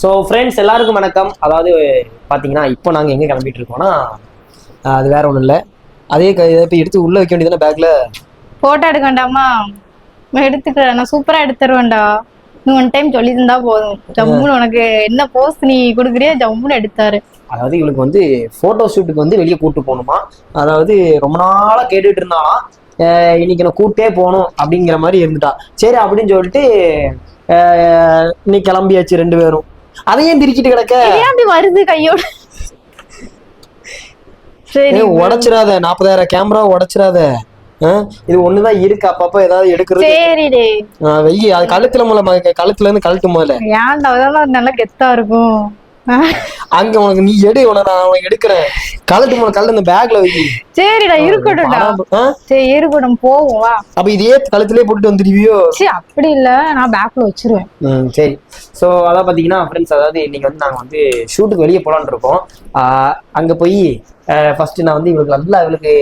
So friends எல்லாருக்கும் வணக்கம். அதாவது பார்த்தீங்கன்னா இப்போ நாங்கள் எங்கே கிளம்பிட்டு இருக்கோம்னா அது வேற ஒன்றும் இல்லை. அதே க இதை இப்போ எடுத்து உள்ளே வைக்க வேண்டியதானே பேக்கில் போட்டோ எடுக்க வேண்டாமா நான் எடுத்துக்கிறேன். நான் சூப்பரா எடுத்துருவேன்டா. நீ ஒன் டைம் சொல்லி தந்தா போதும். ஜம்முன்னு உனக்கு என்ன போஸ்ட் நீ கொடுக்குறியோ ஜம்முன்னு எடுத்தாரு. அதாவது இவளுக்கு வந்து ஃபோட்டோ ஷூட்டுக்கு வந்து வெளியே கூட்டு போகணுமா? அதாவது ரொம்ப நாளாக கேட்டுட்டு இருந்தாலாம் இன்னைக்கு நான் கூட்டே போகணும் அப்படிங்கிற மாதிரி இருந்துட்டா. சரி அப்படின்னு சொல்லிட்டு இன்னைக்கு கிளம்பியாச்சு ரெண்டு பேரும். அதையும் திருக்கிட்டு கிடக்க? வருது கையோட. சரி. உடைச்சிடாத. நாற்பதாயிரம் கேமரா உடைச்சிடாத. இது ஒண்ணுதான் இருக்கு. அப்பப்ப ஏதாவது எடுக்கிறது. சரி டே ஆஹ் வெய்யி. அது கழுத்துல முதல்ல கழுத்துல இருந்து கழட்டு முதல்ல ஏன்டா நல்லா கெத்தா இருக்கும். அங்க உனக்கு நீ எடு உனக்கு நான் உனக்கு எடுக்கிறேன். கழட்டு முதல்ல கழட்டு இந்த பேக்ல வை. சரிடா இருக்கட்டும்டா. ஆஹ் சரி இருக்கட்டும் போவோம் வா. அப்ப இதே கழுத்துலயே போட்டுட்டு வந்துருவியோ சரி அப்படி இல்ல. நான் பேக்ல வச்சிருவேன். சரி. ஸோ அதான் பார்த்தீங்கன்னா ஃப்ரெண்ட்ஸ் அதாவது இன்னைக்கு வந்து நாங்கள் வந்து ஷூட்டுக்கு வெளியே போகலான்னு இருக்கோம். அங்கே போய் ஃபர்ஸ்ட் நான் வந்து இவளுக்கு நல்லா இவளுக்கு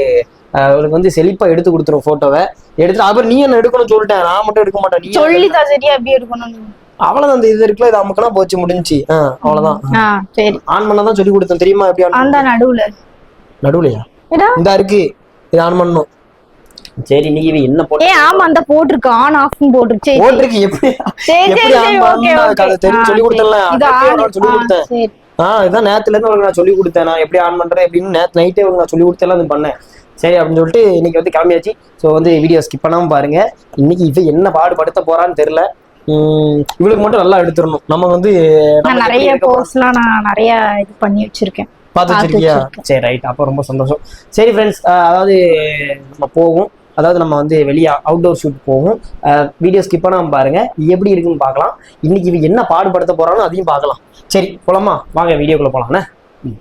ஆஹ் இவளுக்கு வந்து செழிப்பா எடுத்து கொடுத்துரும் ஃபோட்டோவை எடுத்துட்டு அப்புறம் நீ என்ன எடுக்கணும்னு சொல்லிட்டேன் நான் மட்டும் எடுக்க மாட்டேன் நீ சொல்லிதா சரியா அப்படி எடுக்கணும் அவ்வளோதான் அந்த இது இருக்குல்ல இது அமுக்கனா போச்சு முடிஞ்சுச்சு. ஆ சரி. ஆன் பண்ண தான் சொல்லி கொடுத்தேன். தெரியுமா எப்படி ஆன் அந்த நடுவுல. நடுவுலையா? இந்த இருக்கு. இது ஆன் பண்ணணும் சரி நீ இவ என்ன போட்டு ஏ ஆமா அந்த போட்டிருக்கு. ஆன் ஆஃப் போட்டிருக்கு. சரி போட்டிருக்கு எப்படி? சரி சரி ஓகே தெரியும் சொல்லி எப்படி சொல்லி கொடுத்தேன். சரி. ஆ இதான் நேத்துல இருந்து உனக்கு நான் சொல்லி கொடுத்தேன். நான் எப்படி ஆன் பண்றேன் அப்படின்னு நேத்து நைட்டே உனக்கு நான் சொல்லி கொடுத்தேன் அது பண்ணேன். சரி அப்படின்னு சொல்லிட்டு இன்னைக்கு வந்து கிளம்பியாச்சு. ஸோ வந்து வீடியோ ஸ்கிப் பண்ணாம பாருங்க. இன்னைக்கு இவ என்ன பாடுபடுத்த போறான்னு தெரியல. இவளுக்கு மட்டும் நல்லா எடுத்துடணும். நம்ம வந்து நிறைய? போஸ்ட்லாம் நான் நிறைய இது பண்ணி வச்சிருக்கேன். பார்த்து வச்சிருக்கியா. சரி ரைட் அப்போ ரொம்ப சந்தோஷம். சரி ஃப்ரெண்ட்ஸ் அதாவது நம்ம போவோம். அதாவது நம்ம வந்து வெளியே அவுட்டோர் ஷூட் போவோம். வீடியோ ஸ்கிப் பண்ணாம பாருங்க. எப்படி இருக்குன்னு பார்க்கலாம். இன்னைக்கு இவ என்ன பாடுபடுத்த போறான்னு அதையும் பார்க்கலாம். சரி போலாமா? வாங்க வீடியோக்குள்ள போலாம்ண்ணே ம்.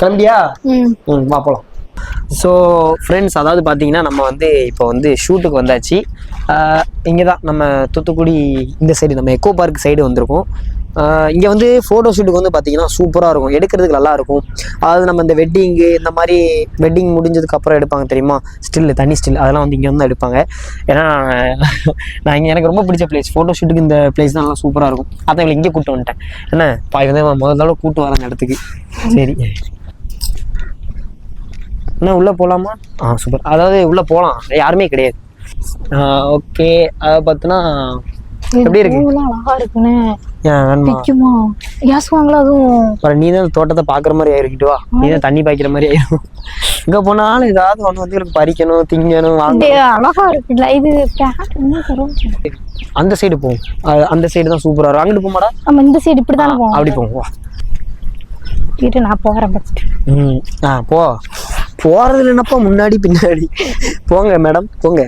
கிளம்பிட்டியா? ம். வா போகலாம் ஸோ ஃப்ரெண்ட்ஸ் அதாவது பார்த்தீங்கன்னா நம்ம வந்து இப்போ வந்து ஷூட்டுக்கு வந்தாச்சு. இங்கே தான் நம்ம தூத்துக்குடி இந்த சைடு நம்ம எக்கோ பார்க் சைடு வந்திருக்கோம். இங்கே வந்து ஃபோட்டோ ஷூட்டுக்கு வந்து பார்த்தீங்கன்னா சூப்பராக இருக்கும். எடுக்கிறதுக்கு நல்லா இருக்கும். அதாவது நம்ம இந்த வெட்டிங்கு இந்த மாதிரி வெட்டிங் முடிஞ்சதுக்கு அப்புறம் எடுப்பாங்க தெரியுமா? ஸ்டில் தனி ஸ்டில் அதெல்லாம் வந்து இங்கே வந்து எடுப்பாங்க. ஏன்னா நான் இங்கே எனக்கு ரொம்ப பிடிச்ச பிளேஸ் ஃபோட்டோ ஷூட்டுக்கு இந்த பிளேஸ் தான் நல்லா சூப்பராக இருக்கும். அதான் இவளை இங்கே கூப்பிட்டு வந்துட்டேன். என்ன? பாய் வந்து முதல் தடவை கூப்பிட்டு வரேன் அந்த இடத்துக்கு. சரி. என்ன உள்ளே போகலாமா ஆ சூப்பர் அதாவது உள்ளே போகலாம் யாருமே கிடையாது. ஓகே அதை பார்த்தோன்னா எப்படி இருக்கு? அழகா இருக்குன்னு. பிக்குமா ஏசுவாங்களா அதுவும். நீ தான் தோட்டத்தை பார்க்குற மாதிரி ஆயிருக்கிட்டு வா. நீ தான் தண்ணி பாய்க்கிற மாதிரி ஆயிரும். இங்கே போனாலும் ஏதாவது ஒன்று வந்து பறிக்கணும் திங்கணும் அழகா இருக்குல்ல இது அந்த சைடு போவோம். அந்த சைடு தான் சூப்பராக இருக்கும். அங்கிட்டு போமாடா? நம்ம இந்த சைடு இப்படி தானே போவோம். அப்படி போவோம் வா. இரு நான் ம் ஆ போ. போகிறது என்னப்பா முன்னாடி பின்னாடி? போங்க மேடம் போங்க.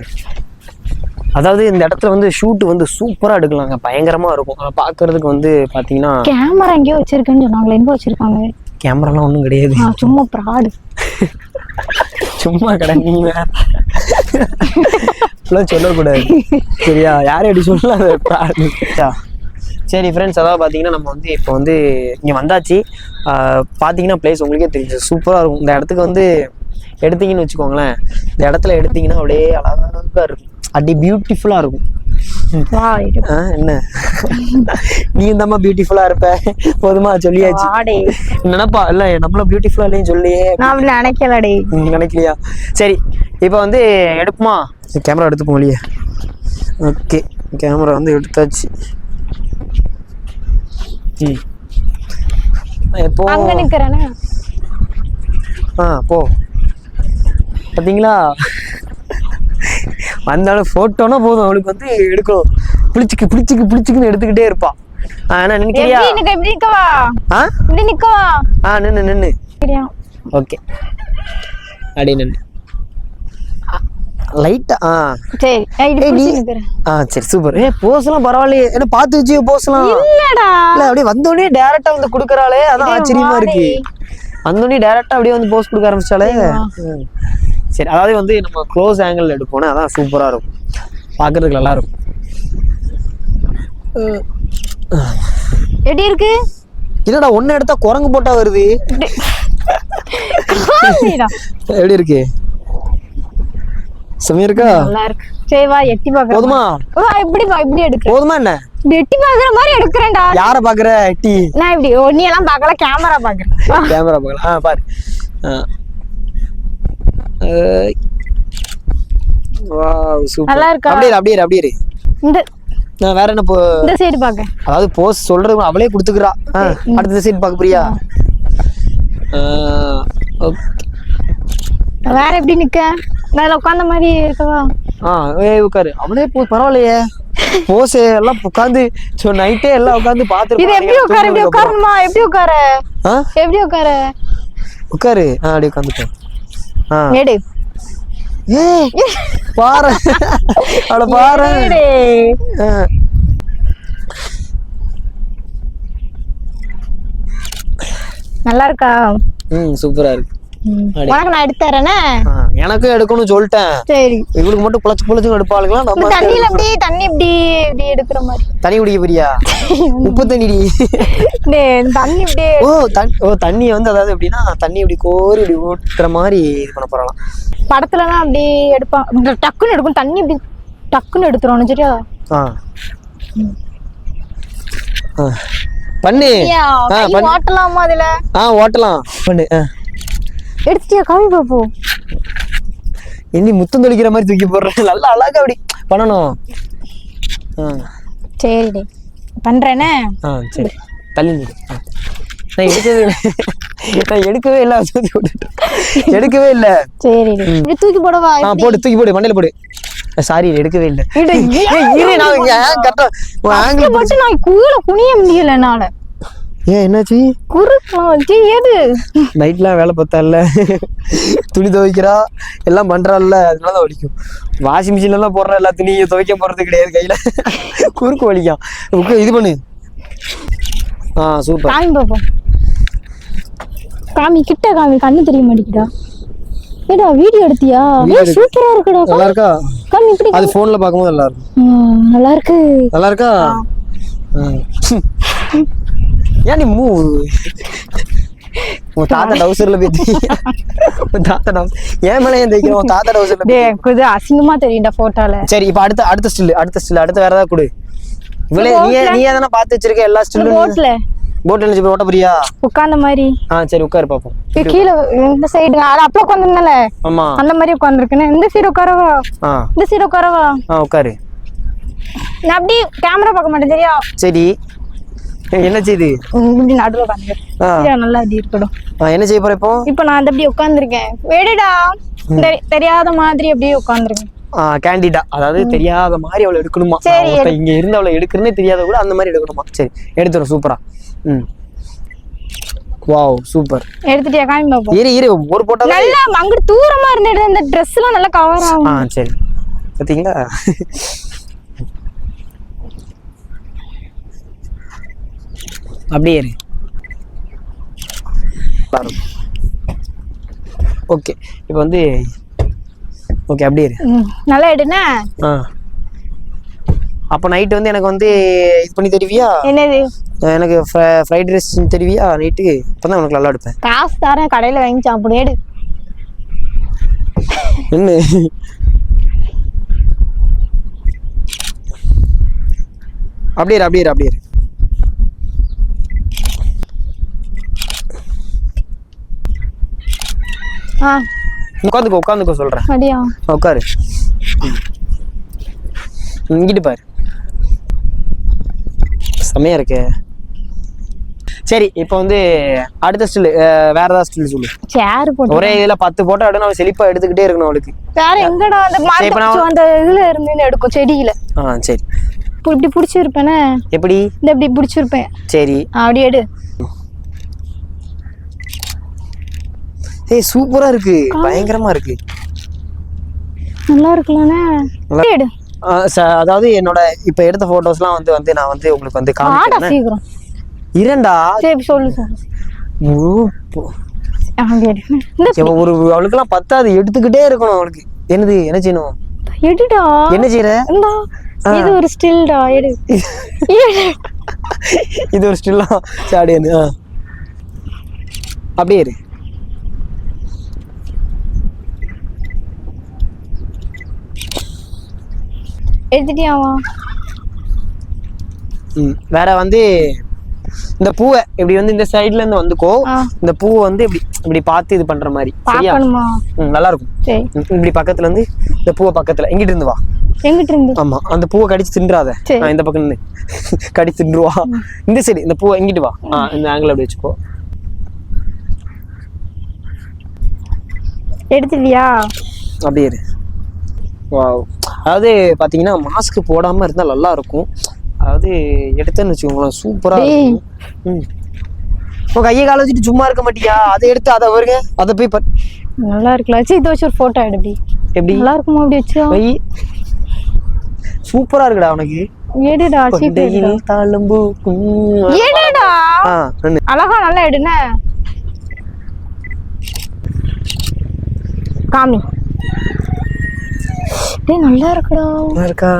அதாவது இந்த இடத்துல வந்து ஷூட் வந்து சூப்பராக எடுக்கலாங்க. பயங்கரமாக இருக்கும். ஆனா, பார்க்கறதுக்கு வந்து பார்த்தீங்கன்னா கேமரா எங்கேயோ வச்சிருக்கேன்னு சொன்னாங்களே எங்க வச்சிருக்காங்க கேமராலாம் ஒன்றும் கிடையாது. சும்மா ப்ராடு சும்மா கடை நீ வேற. சொல்லக்கூடாது. சரியா? யாரும் அப்படி சொல்லாத சரி ஃப்ரெண்ட்ஸ் அதாவது பார்த்தீங்கன்னா நம்ம வந்து இப்போ வந்து இங்கே வந்தாச்சு. பார்த்தீங்கன்னா பிளேஸ் உங்களுக்கே தெரிஞ்சு சூப்பராக இருக்கும். இந்த இடத்துக்கு வந்து எடுத்தீங்கன்னு வச்சுக்கோங்களேன். இந்த இடத்துல எடுத்தீங்கன்னா அப்படியே அழகாக இருக்கும். அப்படி பியூட்டிஃபுல்லாக இருக்கும். என்ன? நீ இந்தம்மா பியூட்டிஃபுல்லாக இருப்ப. போதுமா சொல்லியாச்சு. நினைப்பா இல்லை நம்மள பியூட்டிஃபுல்லாக இல்லையும் சொல்லியே. நினைக்கலடே. நினைக்கலையா? சரி இப்போ வந்து எடுப்புமா? கேமரா எடுத்துப்போம் வெளியே. ஓகே கேமரா வந்து எடுத்தாச்சு. ம். எப்போ ஆ போ. பார்த்தீங்களா வந்தாலும் ஃபோட்டோனா போதும். அவளுக்கு வந்து எடுக்கணும். பிடிச்சிக்கு பிடிச்சிக்கு பிடிச்சிக்குன்னு எடுத்துக்கிட்டே இருப்பா. ஆ என்ன நினைக்கிறியா நிக்கவா ஆ? நிக்கவா ஆ நின்று சரியா? ஓகே. அடி நின்று லைட்டா ஆ. சரி. நீ- ஆ சரி சூப்பர் ஏ போஸ்லாம் பரவாயில்லையே. என்ன பார்த்து வச்சு போஸ்லாம் இல்லடா. இல்ல அப்படியே வந்தோடனே டேரக்டா வந்து குடுக்கறாளே. அதான் ஆச்சரியமா. இருக்கு. வந்தோடனே டேரக்டா அப்படியே வந்து போஸ் கொடுக்க ஆரம்பிச்சாலே. சரி அதாவது வந்து நம்ம க்ளோஸ் ஆங்கிள் எடுப்போம்னா அதான் சூப்பரா இருக்கும். பார்க்கறதுக்கு நல்லா இருக்கும் எப்படி இருக்கு? இல்லடா ஒன்னு எடுத்தா குரங்கு போட்டா வருது. எப்படி இருக்கு செம்மையா இருக்கா? நல்லா இருக்கு? சரி வா எட்டி பாக்க போதுமா? வா இப்படி வா இப்படி எடுக்க. போதுமா என்ன? எட்டி பாக்குற மாதிரி எடுக்கிறேன்டா. யாரை பாக்குற டீ நான் இப்படி நீ எல்லாம் பார்க்கல கேமரா பாக்குறேன். கேமரா பார்க்கலாம் ஆ பாரு. Wow super. நல்லா இருக்கா? அப்படியே இரு, அப்படியே இரு, அப்படியே இரு. இந்த நான் வேற என்ன போ இந்த சைடு பாக்க. அதாவது போஸ் சொல்றது அவளே கொடுத்துக்கிறா. ஆ, அடுத்த சைடு பார்க்க ஓகே. வேற எப்படி நிக்க? மேல உட்காந்த மாதிரி இருக்கவா? ஆ ஏய் உட்காரு. அவளே போ பரவாயில்லையே. போஸ் எல்லாம் உட்காந்து ஸோ நைட்டே எல்லாம் உட்காந்து இது எப்படி உட்கார? எப்படி உட்காரணுமா? எப்படி உட்கார? ஆ? எப்படி உட்கார? உட்காரு. ஆ அப்படியே உட்காந்துட்டேன் எடு பாரு. ஆ. நல்லா இருக்கா ம் சூப்பரா இருக்கு. அடி. உனக்கு நான் எடுத்து தரேனே? எனக்கும் எடுக்கணும்னு சொல்லிட்டேன். சரி. இவளுக்கு மட்டும் குளச்சு குளச்சு எடுப்பாளுங்களா? நம்ம தண்ணியில அப்படியே தண்ணி இப்படி இப்படி எடுக்கிற மாதிரி. தண்ணி குடிக்க போறியா? உப்பு இந்த தண்ணி இப்படியே ஓ தண்ணி ஓ தண்ணியை வந்து அதாவது எப்படின்னா தண்ணி இப்படி கோரி இப்படி ஊற்றுற மாதிரி இது பண்ண போறலாம் படத்துலலாம் அப்படி எடுப்பான் டக்குன்னு எடுக்கும் தண்ணி இப்படி டக்குன்னு எடுத்துரும் சரியா? ஆ. பண்ணு. ஓட்டலாமா அதுல? ஆ ஓட்டலாம். பண்ணு. ஆ. எடுத்துட்டியா? காமி பாப்போம். இன்னி முத்தம் தொளிக்கிற மாதிரி தூக்கி போடுறேன் நல்லா அழகா அப்படி பண்ணணும். ஆ. சரி டே பண்றேனே? ஆ சரி. தள்ளி. நான் எடுக்கவே நான் எடுக்கவே இல்லை. தூக்கி போட்டுட்டேன் எடுக்கவே இல்லை. சரி தூக்கி போடவா? ஆ போடு தூக்கி போடு மண்டையில போடு. சாரி எடுக்கவே இல்லை. இரு நான் இங்க கரெக்டா உன் ஆங்கிள் போட்டு நான் கீழே குனிய முடியல என்னால. ஏன் என்னாச்சு? குறுக்கலாம். சீ எது நைட்லாம் வேலை பார்த்தால துணி துவைக்கிறா எல்லாம் பண்றாள்ல அதனால தான் வலிக்கும். வாஷிங் மிஷின்ல எல்லாம் போடுற எல்லா துணியும் துவைக்க போறது கிடையாது கையில. குறுக்கு வலிக்கும் இது பண்ணு. ஆ சூப்பர். காமி பாப்போம் காமி கிட்ட காமி கண்ணு தெரிய மாட்டேங்குதா? ஏடா வீடியோ எடுத்தியா? சூப்பரா இருக்குடா நல்லா இருக்கா? காமி இப்படி அது போன்ல பார்க்கும்போது நல்லா இருக்கும். ம், நல்லா இருக்கு. நல்லா இருக்கா. ஏன் நீ மூ? உன் தாத்தா டவுசர்ல போய் தை. உன் தாத்தா டவுசர் ஏன் மேல ஏன் தைக்கிற உன் தாத்தா டவுசர்ல இது அசிங்கமா தெரியும்டா போட்டோல சரி இப்ப அடுத்த அடுத்த ஸ்டில் அடுத்த ஸ்டில் அடுத்த வேற ஏதாவது கொடு. இவளே நீ நீ தானே பார்த்து வச்சிருக்க எல்லா ஸ்டில்லும் போட்ல போட் போய் ஓட்ட போறியா? உட்கார்ந்த மாதிரி. ஆ சரி உட்காரு பாப்போம். கீழே இந்த சைடு அது அப்பல உட்காந்துருந்தல ஆமா. அந்த மாதிரி உட்காந்துருக்குன்னு இந்த சைடு உட்காரவா? இந்த சைடு உட்காரவா? ஆ உட்காரு. நான் அப்படி கேமரா பார்க்க மாட்டேன் சரியா சரி. என்ன செய்யுது ம், இப்படி நடுவில் நல்லா இருக்கட்டும். ஆ, என்ன செய்ய போற இப்போ? இப்போ நான் அந்த அப்படி உட்காந்துருக்கேன். வேடுடா தெரி- தெரியாத மாதிரி அப்படியே உட்காந்துருக்கேன். கேண்டிடா அதாவது தெரியாத மாதிரி அவளை எடுக்கணுமா? இங்க இருந்து அவளை எடுக்கிறனே தெரியாத கூட அந்த மாதிரி எடுக்கணுமா? சரி எடுத்துரும் சூப்பரா ம். வாவ் சூப்பர் எடுத்துட்டியா காமி பாப்போம். இரு இரு ஒரு போட்டா நல்லா அங்கிட்டு தூரமா இருந்துட்டு இந்த ட்ரெஸ் எல்லாம் நல்லா கவர் ஆகும். ஆ சரி. பார்த்தீங்களா அப்படியே இரு. ஓகே இப்போ வந்து ஓகே அப்படியே இரு. ம், நல்லா எடுனா ஆ. அப்போ நைட்டு வந்து எனக்கு வந்து இது பண்ணி தருவியா? என்னது? எனக்கு ஃப்ரைட் ரைஸ் தருவியா நைட்டுக்கு அப்போ தான் உனக்கு நல்லா எடுப்பேன். காசு தரேன் கடையில வாங்கி சாப்பிடு எடு. என்ன? அப்படியே அப்படியே அப்படியே இரு. ஆ உட்காந்துக்கோ உட்காந்துக்கோ சொல்றேன். அப்படியா? உட்காரு. இங்கிட்டு பாரு. செமையா இருக்கே. சரி இப்போ வந்து அடுத்த ஸ்டில் வேற ஏதாவது ஸ்டில் சொல்லு. சேர் போட்டு ஒரே இதுல பத்து போட்டோ எடுத்து அவன் செழிப்பா எடுத்துக்கிட்டே இருக்கணும் அவளுக்கு. வேற எங்கடா அந்த அந்த இதுல இருந்து எடுக்கும் செடியில. ஆ சரி. இப்ப இப்படி பிடிச்சிருப்பேனே. எப்படி? இந்த இப்படி பிடிச்சிருப்பேன். சரி. அப்படி எடு. ஏய் சூப்பரா இருக்கு. பயங்கரமா இருக்கு. நல்லா இருக்குல்லண்ணே அதாவது என்னோட இப்ப எடுத்த போட்டோஸ்லாம் வந்து வந்து நான் வந்து உங்களுக்கு வந்து காமிக்கிறேன். இரண்டா? சரி சொல்லு ஒரு அவளுக்கெல்லாம் பத்தாது. எடுத்துக்கிட்டே இருக்கணும் அவளுக்கு. என்னது என்ன செய்யணும்? எடுடா. என்ன செய்யற? இது ஒரு ஸ்டில்டா. எடு. இது ஒரு ஸ்டில்லாம் சாடியனு அப்படியே இரு. எடுத்துட்டியாவா வேற வந்து இந்த பூவை இப்படி வந்து இந்த சைடுல இருந்து வந்துக்கோ. இந்த பூவை வந்து இப்படி இப்படி பார்த்து இது பண்ற மாதிரி சரியா? நல்லா இருக்கும் இப்படி பக்கத்துல இருந்து இந்த பூவை பக்கத்துல எங்கிட்டு இருந்து வா. எங்கிட்ட இருந்து? ஆமா அந்த பூவை கடிச்சு தின்றாத. இந்த பக்கம் நின்னு கடிச்சு தின்றுவா. இந்த சைடு இந்த பூவை எங்கிட்டு வா. இந்த ஆங்கிள் அப்படி வச்சுக்கோ. எடுத்துட்டியா? அப்படியே அதாவது பாத்தீங்கன்னா மாஸ்க் போடாம இருந்தா நல்லா இருக்கும். அதாவது எடுத்தேன்னு வச்சுக்கோங்களேன் சூப்பரா டேய். இருக்கும். உன் கையை கால வச்சுட்டு சும்மா இருக்க மாட்டியா? அதை எடுத்து அதை வருங்க. அதை போய் நல்லா இருக்குல்ல சரி இதை வச்சு ஒரு போட்டோ எடுப்பி எப்படி? நல்லா இருக்குமா அப்படி வச்சு? சூப்பரா இருக்குடா உனக்கு. எடுடா சீட்டு கொண்டையில் தாளம்பூ. எடுடா. அழகா நல்லா எடுன காமி. டேய் நல்லா இருக்குடா. நல்லா இருக்கா?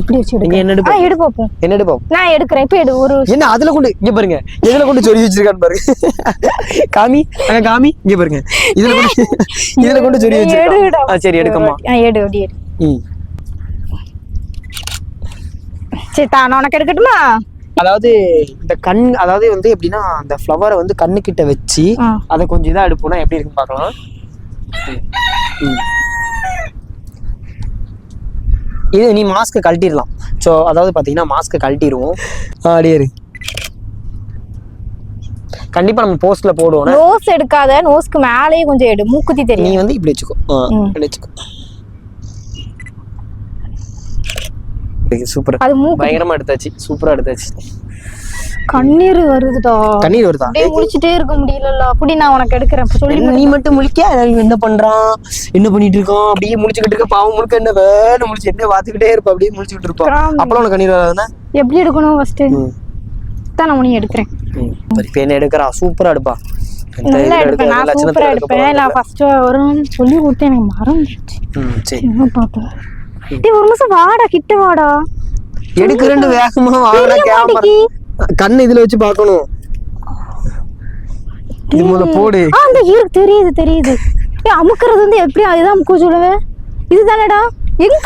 இப்படி வச்சு நீங்க என்ன எடுக்க எடுப்ப? ஆ எடு பாப்போம். என்னடு பாப்போம். நான் எடுக்கிறேன். இப்ப எடு ஒரு என்ன அதுல கொண்டு இங்க பாருங்க. எதுல கொண்டு சொல்லி வச்சிருக்கான்னு பாருங்க காமி அங்க காமி இங்க பாருங்க. இதுல கொண்டு இதுல கொண்டு எடுடா. வச்சிருக்கான் ஆ சரி எடுக்கம்மா. ஆ எடு அப்படி எடு. ம். சரி தா நான் உனக்கு எடுக்கட்டுமா? அதாவது இந்த கண் அதாவது வந்து எப்படின்னா அந்த ஃப்ளவரை வந்து கண்ணு கிட்ட வச்சு. அதை கொஞ்சம் இதா எடுப்போம்னா எப்படி இருக்குன்னு பார்க்கலாம். ம். இது நீ மாஸ்க்கை கழட்டிடலாம். ஸோ அதாவது பார்த்தீங்கன்னா மாஸ்க்கை கழட்டிடுவோம். அப்படியே கண்டிப்பா நம்ம போஸ்ட்ல போடுவோம். நோஸ் எடுக்காத நோஸ்க்கு மேலேயே கொஞ்சம் எடு. மூக்குத்தி நீ தெரியும் வந்து இப்படி வச்சுக்கோ. இப்படி வச்சுக்கோ. சூப்பர் அது மூக்கு பயங்கரமா எடுத்தாச்சு. சூப்பரா எடுத்தாச்சு. கண்ணீர் வருதுடா. கண்ணீர் வருதா? அப்படியே முடிச்சிட்டே இருக்க முடியலல்ல அப்படி நான் உனக்கு எடுக்கிறேன். சொல்லி. நீ மட்டும் முழிக்க என்ன பண்றான்? என்ன பண்ணிட்டு இருக்கான்? அப்படியே முழிச்சுக்கிட்டு இருக்க. பாவம் முழுக்க என்ன வேணும் முழிச்சு என்ன பாத்துக்கிட்டே இருப்ப? அப்படியே முழிச்சுக்கிட்டு இருப்பான். அப்பலாம் உனக்கு கண்ணீர் வராதுன்னா? எப்படி எடுக்கணும் ஃபர்ஸ்ட் தான் நான் உனக்கு எடுக்கிறேன். என்ன எடுக்கிறா? சூப்பரா எடுப்பா. நல்லா எடுப்பேன். நான் சூப்பரா எடுப்பேன். நான் ஃபர்ஸ்ட் சொல்லி கொடுத்தேன். எனக்கு மறந்துச்சு சரி. என்ன பாப்பேன் டேய் ஒரு நிமிஷம் வாடா. கிட்ட வாடா. எடுக்கிறேன்னு வேகமா தெரிய கேமரா கண்ணு இதுல வச்சு பார்க்கணும். இது முதல்ல போடு. ஆ அந்த இருக்கு தெரியுது தெரியுது. ஏய் அமுக்குறது வந்து எப்படி அதுதான் அமுக்க சொல்லுவேன் இதுதானடா? எங்க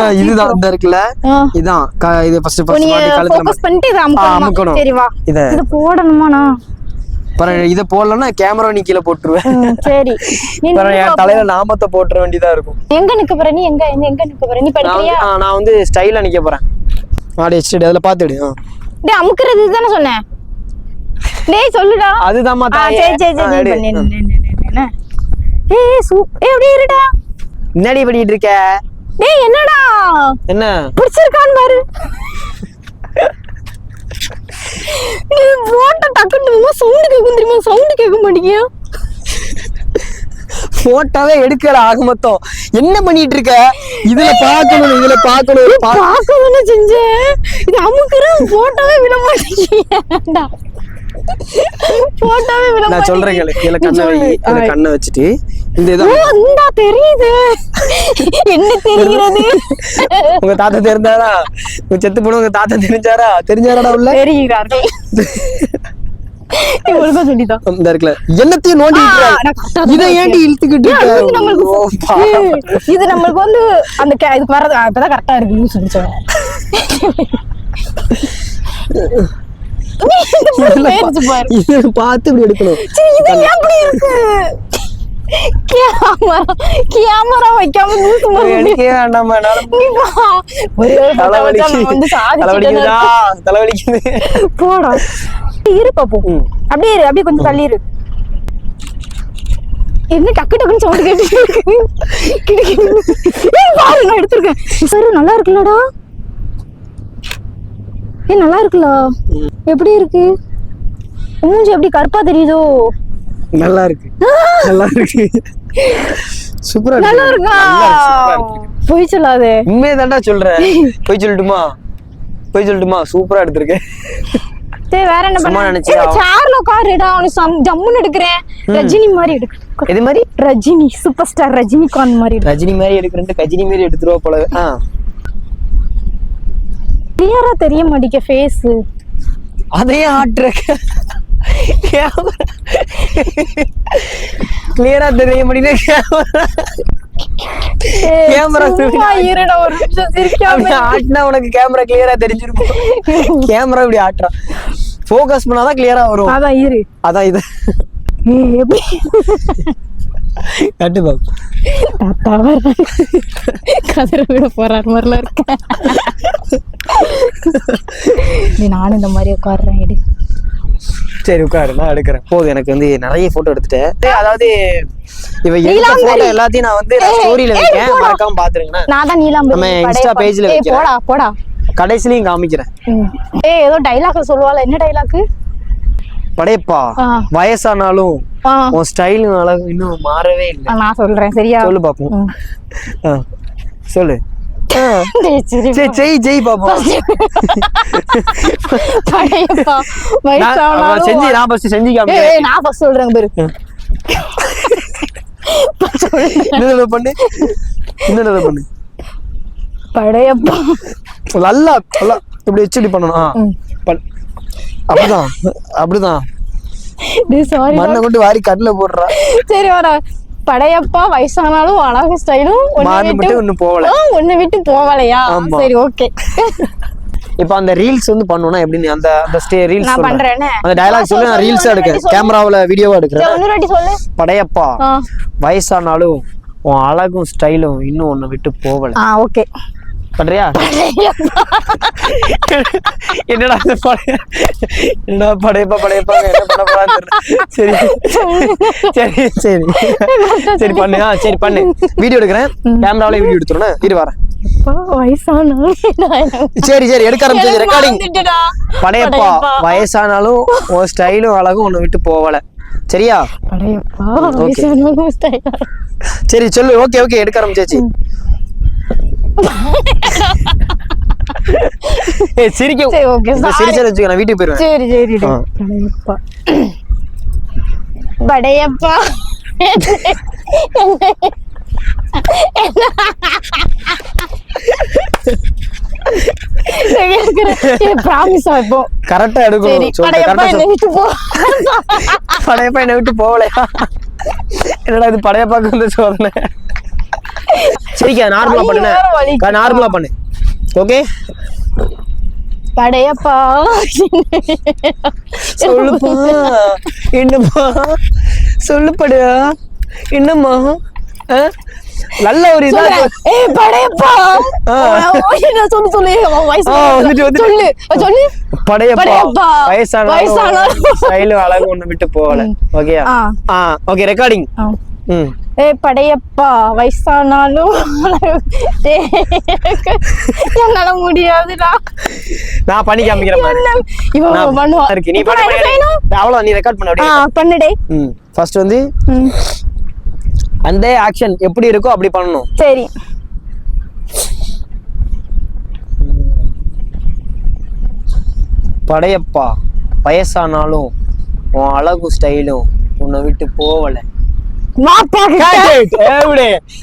ஆ, இதுதான் இந்த இருக்குல்ல? ஆ. இதான். இது ஃபர்ஸ்ட் நீ ஃபர்ஸ்ட் கழுத்துல ஃபோக்கஸ் பண்ணிட்டு இதை அமுக்கணுமா. சரி வா. இத. இது போடணுமாண்ணா பரவாயில்ல இத போடலன்னா கேமரா நீ கீழே போட்டுருவேன் சரி. நீ பரவாயில்ல, என். தலையில நாமத்தை போட்டுற வேண்டியதா இருக்கும். எங்க நிக்க போற நீ? எங்க எங்க நிக்க போற? நீ நான் படிக்கிறியா? நான் வந்து ஸ்டைலா நிக்க போறேன். ஆடி வச்சுட்டு அதுல பாத்துடு. டேய் அமுக்குறது இதுதானே சொன்னேன். டேய் சொல்லுடா. அதுதாம்மா ஆ தாயே. சரி சரி சரி. பண்ணு, நின்னு. ஏய் சூப் ஏய் அப்படியே இருடா. என்னடி பண்ணிட்டு இருக்க? டேய் என்னடா? என்ன? பிடிச்சிருக்கான்னு பாரு. நீ போட்ட டக்குன்னு சவுண்ட் கேட்கும் தெரியுமா? சவுண்ட் கேட்க மாட்டேங்கியா போட்டோவே எடுக்கல ஆக மொத்தம் என்ன பண்ணிட்டு இருக்க இதுல பாக்கணும் இதுல பாக்கணும் பா- பார்க்க தானே செஞ்சேன் இது அமுக்குறேன் போட்டோவே விட மாட்டேங்கியா போட்டோவே விட நான் சொல்றேன் கேளு இதுல கண்ணை வை இதுல கண்ணை வச்சுட்டு. இந்த இதை ஓ இந்தா தெரியுது. என்ன தெரிகிறது? உங்க தாத்தா தெரிஞ்சாரா? உங்க செத்து போன உங்க தாத்தா தெரிஞ்சாரா? தெரிஞ்சாராடா உள்ள? தெரிகிறார்கள். இந்த இருக்குல்ல என்னத்தையும் நோண்டி இதை ஏன்டி இழுத்துக்கிட்டு இது நம்மளுக்கு வந்து அந்த இதுக்கு வர்றது கரெக்டா இருக்குன்னு சொல்லி சொன்னேன் பார்த்து இப்படி எடுக்கணும். கேமரா வைக்காம எடுக்கவே வேண்டாமா தலைவலிக்குதா. தலைவலிக்குது. போடா. இரு பாப்போம். அப்படியே இரு அப்படியே கொஞ்சம் தள்ளி இரு. என்ன டக்கு டக்குன்னு சவுண்ட் கேட்டு இருக்கு? கிடு கிடு. ஏய், பாரு நான் எடுத்திருக்கேன். சரி நல்லா இருக்குல்லடா. ஏய் நல்லா இருக்குல்ல. எப்படி இருக்கு? மூஞ்சி எப்படி கருப்பா தெரியுதோ? நல்லா இருக்கு. நல்லா இருக்கு. சூப்பரா நல்லா இருக்கு. பொய் சொல்லாதே. உண்மையை தாண்டா சொல்றேன். போய் சொல்லட்டுமா? போய் சொல்லட்டுமா? சூப்பரா எடுத்திருக்கேன். சரி வேற என்ன பண்ண? நினைச்சியா? சேர்ல உட்காருடா ஜம்முன்னு எடுக்கிறேன். ரஜினி மாதிரி எடுக்க இது மாதிரி? ரஜினி சூப்பர் ஸ்டார் ரஜினிகாந்த் மாதிரி. ரஜினி மாதிரி எடுக்கிறேன் கஜினி மாதிரி எடுத்துருவா போல. கிளியரா தெரிய மாட்டேங்க ஃபேஸ் அதையே ஆட்டுற கிளியரா தெரிய முடியல கேமரா இருடா ஒரு நிமிஷம் சிரிக்காம ஆட்டினா உனக்கு கேமரா கிளியரா தெரிஞ்சிருக்கும். கேமரா இப்படி ஆட்டுறான் ஃபோக்கஸ் பண்ணாதான் கிளியரா வரும். அதான் இரு. அதான் இது. கட்டு பாபு. தாத்தா வர்றாரு. கதிர விட போறாரு நானும் இந்த மாதிரி உட்காடுறேன் எடு சரி உட்காரு நான் எடுக்கிறேன். போதும் எனக்கு வந்து நிறைய போட்டோ எடுத்துட்டேன். அதாவது இவ எடுத்த போட்டோ எல்லாத்தையும் நான் வந்து ஸ்டோரியில வைக்கேன் மறக்காம பாத்துருங்கண்ணா. நான் தான் நீலாம்பரி. நம்ம படையப்பா. Insta page ல ஏய், வைக்கிறேன். போடா போடா. கடைசிலையும் காமிக்கிறேன். ஏய் ஏதோ டைலாக்ல சொல்லுவாள். என்ன டைலாக் படையப்பா. வயசானாலும் உன் ஸ்டைல் இன்னும் மாறவே இல்லை. நான் சொல்றேன். சரியா? சொல்லு பாப்போம். சொல்லு. நான் செஞ்சு நான் நான் சொல்றேன் பாரு. இன்னொரு பண்ணு. இன்னொரு பண்ணு. படையப்பா. நல்லா நல்லா. இப்படி வச்சு பண்ணணும். அப்படிதான். அப்படிதான். மண்ணை கொண்டு வாரி கண்ணுல போடுறா. சரி வாடா. படையப்பா வயசானாலும் அழகு ஸ்டைலும் மாறி மட்டும் இன்னும் போகல. ஒன்னு விட்டு போகலையா. சரி ஓகே இப்ப அந்த ரீல்ஸ் வந்து பண்ணணும்னா எப்படின்னு அந்த அந்த ஸ்டே ரீல்ஸ் நான் பண்றேனே? அந்த டயலாக் சொல்லி நான் ரீல்ஸா எடுக்கிறேன் கேமராவுல வீடியோவா எடுக்கிறேன். இன்னொரு வாட்டி சொல்லு. படையப்பா. வயசானாலும் உன் அழகும் ஸ்டைலும் இன்னும் ஒண்ணு விட்டு போகல. ஆ ஓகே. பண்றியா? என்னடா இந்த படைய என்னடா படையப்பா படையப்பா என்ன பண்ண போறான்னு. சரி. சரி சரி. சரி பண்ணு. சரி பண்ணு. வீடியோ எடுக்கிறேன். கேமராவிலே வீடியோ எடுத்துறேன் இரு வரேன். சரி சரி எடுக்க ஆரம்பிச்சு ரெக்கார்டிங். படையப்பா வயசானாலும் உன் ஸ்டைலும் அழகும் உன்னை விட்டு போகல. சரியா. சரி சொல்லு. ஓகே ஓகே எடுக்க ஆரம்பிச்சாச்சு. சிரிக்க. சிரிச்சா வச்சுக்க நான் வீட்டுக்கு போயிருவேன். சரி சரி படையப்பா. ப்ராமிஸ் இப்போ கரெக்டா எடுக்கணும். படையப்பா என்ன விட்டு போகலையா? என்னடா இது படையப்பாக்கு வந்து சோதனை? சரிக்கா நார்மலா வலிக்குதா? நார்மலா பண்ணு. ஓகே படையப்பா. சொல்லுப்பா. என்னப்பா? சொல்லுப்படியா என்னம்மா? நல்ல ஒரு இதா. ஏய் படையப்பா. என்ன சொல்லு சொல்லு. அவன் வயசு வந்துட்டு. சொல்லு. சொல்லு. படையப்பா. வயசானாலும் வயசானாலும். ஸ்டைலும் அழகு ஒண்ணு விட்டு போகல. ஓகேயா? ஆ. Okay recording. ம். ஏய் படையப்பா. வயசானாலும் என்னால முடியாதுடா. நான் பண்ணி காமிக்கிறேன் இவன் பண்ணுவா. இருக்கு. நீ பண்ணு. அவ்வளவு நீ ரெக்கார்ட் பண்ண அப்படியே. பண்ணுடே ம். ஃபர்ஸ்ட் வந்து அந்த ஆக்ஷன் எப்படி இருக்கோ அப்படி பண்ணணும். சரி. படையப்பா வயசானாலும் உன் அழகும் ஸ்டைலும் உன்னை விட்டு?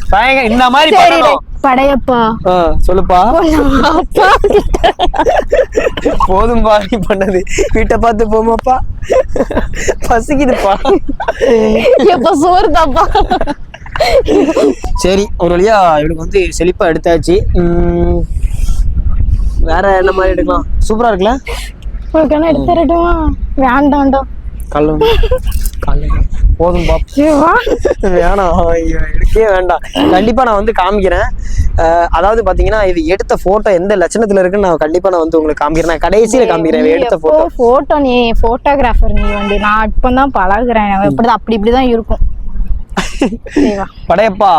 பயங்க- இந்த மாதிரி படையப்பா. சொல்லுப்பா. போதும்பா நீ பண்ணது. வீட்டை பார்த்து போமாப்பா. பசிக்குதுப்பா. எப்ப சோறு தாப்பா சரி ஒரு வழியா இவனுக்கு வந்து செழிப்பா எடுத்தாச்சு. வேற என்ன மாதிரி எடுக்கலாம்? சூப்பரா இருக்குல்ல? உனக்கு என்ன எடுத்து தரட்டுமா? வேண்டாம்டா கல்லும் கல்லும் போதும்பா சிவா வேணாம் ஐயோ, எடுக்கவே வேண்டாம். கண்டிப்பா நான் வந்து காமிக்கிறேன். அதாவது பாத்தீங்கன்னா இது எடுத்த போட்டோ எந்த லட்சணத்துல இருக்குன்னு நான் கண்டிப்பா நான் வந்து உங்களுக்கு காமிக்கிறேன். நான் கடைசியில காமிக்கிறேன் எடுத்த போட்டோ போட்டோ நீ போட்டோகிராஃபர் நீ வந்து நான் இப்பதான் பழகுறேன். இப்படிதான் அப்படி இப்படிதான் இருக்கும். படையப்பா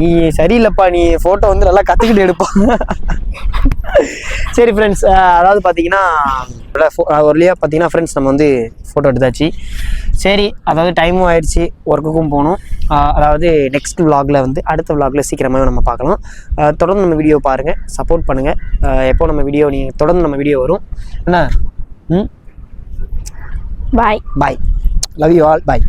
நீ சரியில்லைப்பா நீ போட்டோ வந்து நல்லா கத்துக்கிட்டு எடுப்பா. சரி ஃப்ரெண்ட்ஸ் அதாவது பார்த்தீங்கன்னா ஒரு வழியாக பார்த்தீங்கன்னா ஃப்ரெண்ட்ஸ் நம்ம வந்து ஃபோட்டோ எடுத்தாச்சு. சரி அதாவது டைமும் ஆயிடுச்சு ஒர்க்குக்கும் போகணும். அதாவது நெக்ஸ்ட் vlogல வந்து அடுத்த vlogல சீக்கிரமாகவே நம்ம பார்க்கலாம். தொடர்ந்து நம்ம வீடியோ பாருங்கள் சப்போர்ட் பண்ணுங்கள் எப்போ நம்ம வீடியோ நீ தொடர்ந்து நம்ம வீடியோ வரும். என்ன? ம்? Bye bye love you all bye